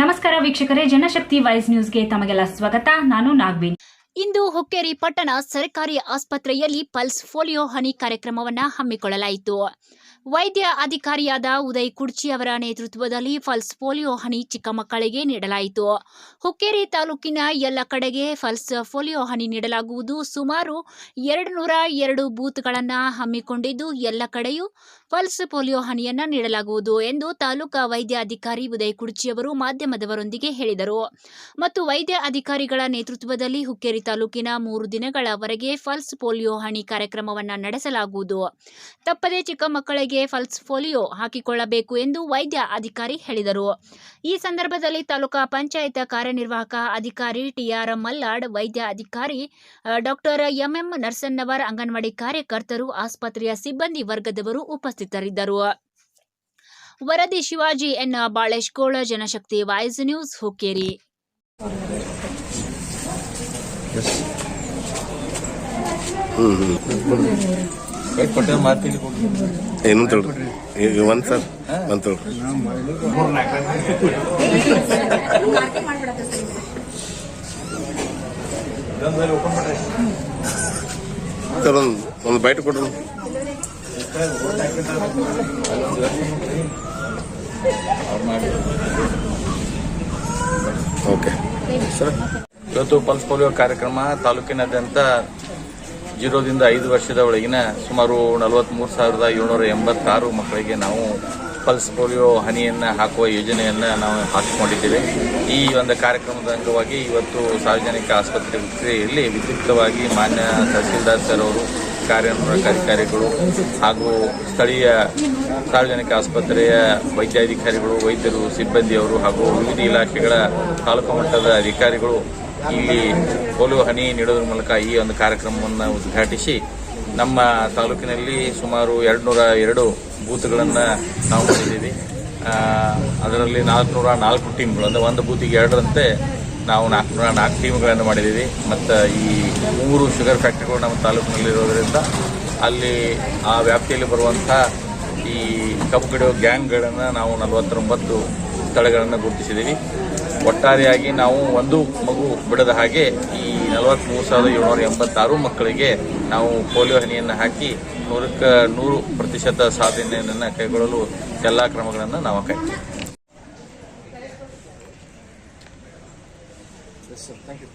ನಮಸ್ಕಾರ ವೀಕ್ಷಕರೇ, ಜನಶಕ್ತಿ ವೈಸ್ ನ್ಯೂಸ್ಗೆ ತಮಗೆಲ್ಲ ಸ್ವಾಗತ. ನಾನು ನಾಗ್ವಿನ್. ಇಂದು ಹುಕ್ಕೇರಿ ಪಟ್ಟಣ ಸರ್ಕಾರಿ ಆಸ್ಪತ್ರೆಯಲ್ಲಿ ಪಲ್ಸ್ ಪೋಲಿಯೋ ಹನಿ ಕಾರ್ಯಕ್ರಮವನ್ನು ಹಮ್ಮಿಕೊಳ್ಳಲಾಯಿತು. ವೈದ್ಯ ಅಧಿಕಾರಿಯಾದ ಉದಯ್ ಕುಡ್ಚಿ ಅವರ ನೇತೃತ್ವದಲ್ಲಿ ಫಲ್ಸ್ ಪೋಲಿಯೋ ಹನಿ ಚಿಕ್ಕ ಮಕ್ಕಳಿಗೆ ನೀಡಲಾಯಿತು. ಹುಕ್ಕೇರಿ ತಾಲೂಕಿನ ಎಲ್ಲ ಕಡೆಗೆ ಫಲ್ಸ್ ಪೋಲಿಯೋ ಹನಿ ನೀಡಲಾಗುವುದು. ಸುಮಾರು ಎರಡು ನೂರ ಎರಡು ಬೂತ್ಗಳನ್ನು ಹಮ್ಮಿಕೊಂಡಿದ್ದು ಎಲ್ಲ ಕಡೆಯೂ ಫಲ್ಸ್ ಪೋಲಿಯೋ ಹನಿಯನ್ನು ನೀಡಲಾಗುವುದು ಎಂದು ತಾಲೂಕಾ ವೈದ್ಯ ಅಧಿಕಾರಿ ಉದಯ್ ಕುಡ್ಚಿ ಅವರು ಮಾಧ್ಯಮದವರೊಂದಿಗೆ ಹೇಳಿದರು. ಮತ್ತು ವೈದ್ಯ ಅಧಿಕಾರಿಗಳ ನೇತೃತ್ವದಲ್ಲಿ ಹುಕ್ಕೇರಿ ತಾಲೂಕಿನ ಮೂರು ದಿನಗಳವರೆಗೆ ಫಲ್ಸ್ ಪೋಲಿಯೋ ಹನಿ ಕಾರ್ಯಕ್ರಮವನ್ನು ನಡೆಸಲಾಗುವುದು. ತಪ್ಪದೇ ಚಿಕ್ಕ ಮಕ್ಕಳಿಗೆ ಪಲ್ಸ್ ಪೋಲಿಯೋ ಹಾಕಿಕೊಳ್ಳಬೇಕು ಎಂದು ವೈದ್ಯ ಅಧಿಕಾರಿ ಹೇಳಿದರು. ಈ ಸಂದರ್ಭದಲ್ಲಿ ತಾಲೂಕಾ ಪಂಚಾಯತ್ ಕಾರ್ಯನಿರ್ವಾಹಕ ಅಧಿಕಾರಿ ಟಿಆರ್ ಮಲ್ಲಾಡ್, ವೈದ್ಯ ಅಧಿಕಾರಿ ಡಾಕ್ಟರ್ ಎಂಎಂ ನರ್ಸನ್ನವರ್, ಅಂಗನವಾಡಿ ಕಾರ್ಯಕರ್ತರು, ಆಸ್ಪತ್ರೆಯ ಸಿಬ್ಬಂದಿ ವರ್ಗದವರು ಉಪಸ್ಥಿತರಿದ್ದರು. ವರದಿ Shivaji N. Baleshgol Janashakti Voice News, Hukkeri. ಏನು ತಗೊಳ್ರಿ ಈಗ ಒಂದ್ ಸರ್ ಒಂದ್ ತಗೊಳ್ರಿ ಇದೊಂದು ಓಪನ್ ಮಾಡ್ರಿ ಸರ್ ಒಂದ್ ಒಂದು ಬೈಟ್ ಕೊಡ್ರಿ ಅವ್ರು ಮಾಡಿ ಓಕೆ ಸರ್ ಇವತ್ತು ಪಲ್ಸ್ ಪೋಲಿಯೋ ಕಾರ್ಯಕ್ರಮ ತಾಲೂಕಿನಾದ್ಯಂತ ಜೀರೋದಿಂದ ಐದು ವರ್ಷದ ಒಳಗಿನ ಸುಮಾರು ನಲವತ್ಮೂರು ಸಾವಿರದ ಏಳ್ನೂರ ಎಂಬತ್ತಾರು ಮಕ್ಕಳಿಗೆ ನಾವು ಪಲ್ಸ್ ಪೋಲಿಯೋ ಹನಿಯನ್ನು ಹಾಕುವ ಯೋಜನೆಯನ್ನು ನಾವು ಹಾಕಿಕೊಂಡಿದ್ದೇವೆ. ಈ ಒಂದು ಕಾರ್ಯಕ್ರಮದ ಅಂಗವಾಗಿ ಇವತ್ತು ಸಾರ್ವಜನಿಕ ಆಸ್ಪತ್ರೆಯಲ್ಲಿ ವಿದ್ಯುಕ್ತವಾಗಿ ಮಾನ್ಯ ತಹಸೀಲ್ದಾರ್ ಸರ್ ಅವರು ಕಾರ್ಯನಿರ್ವಾಹಕ ಅಧಿಕಾರಿಗಳು ಹಾಗೂ ಸ್ಥಳೀಯ ಸಾರ್ವಜನಿಕ ಆಸ್ಪತ್ರೆಯ ವೈದ್ಯಾಧಿಕಾರಿಗಳು, ವೈದ್ಯರು, ಸಿಬ್ಬಂದಿಯವರು ಹಾಗೂ ವಿವಿಧ ಇಲಾಖೆಗಳ ತಾಲೂಕು ಮಟ್ಟದ ಅಧಿಕಾರಿಗಳು ಇಲ್ಲಿ ಪೋಲಿಯೋ ಹನಿ ನೀಡೋದ್ರ ಮೂಲಕ ಈ ಒಂದು ಕಾರ್ಯಕ್ರಮವನ್ನು ಉದ್ಘಾಟಿಸಿ ನಮ್ಮ ತಾಲೂಕಿನಲ್ಲಿ ಸುಮಾರು ಎರಡುನೂರ ಎರಡು ಬೂತ್ಗಳನ್ನು ನಾವು ಮಾಡಿದ್ದೀವಿ. ಅದರಲ್ಲಿ ನಾಲ್ಕುನೂರ ನಾಲ್ಕು ಟೀಮ್ಗಳು, ಅಂದರೆ ಒಂದು ಬೂತಿಗೆ ಎರಡರಂತೆ ನಾವು ನಾಲ್ಕುನೂರ ನಾಲ್ಕು ಟೀಮ್ಗಳನ್ನು ಮಾಡಿದ್ದೀವಿ. ಮತ್ತು ಈ ಮೂರು ಶುಗರ್ ಫ್ಯಾಕ್ಟ್ರಿಗಳು ನಮ್ಮ ತಾಲೂಕಿನಲ್ಲಿರೋದ್ರಿಂದ ಅಲ್ಲಿ ಆ ವ್ಯಾಪ್ತಿಯಲ್ಲಿ ಬರುವಂಥ ಈ ಕಬ್ಬು ಕಡಿಯೋ ಗ್ಯಾಂಗ್ಗಳನ್ನು ನಾವು ನಲವತ್ತೊಂಬತ್ತು ಸ್ಥಳಗಳನ್ನು ಗುರುತಿಸಿದ್ದೀವಿ. ಒಟ್ಟಾರೆಯಾಗಿ ನಾವು ಒಂದು ಮಗು ಬಿಡದ ಹಾಗೆ ಈ ನಲವತ್ಮೂರು ಸಾವಿರದ ಏಳ್ನೂರ ಎಂಬತ್ತಾರು ಮಕ್ಕಳಿಗೆ ನಾವು ಪೋಲಿಯೋ ಹನಿಯನ್ನು ಹಾಕಿ ನೂರಕ್ಕೆ ನೂರು ಪ್ರತಿಶತ ಸಾಧನೆಯನ್ನು ಕೈಗೊಳ್ಳಲು ಎಲ್ಲ ಕ್ರಮಗಳನ್ನು ನಾವು ಕೈ Thank you.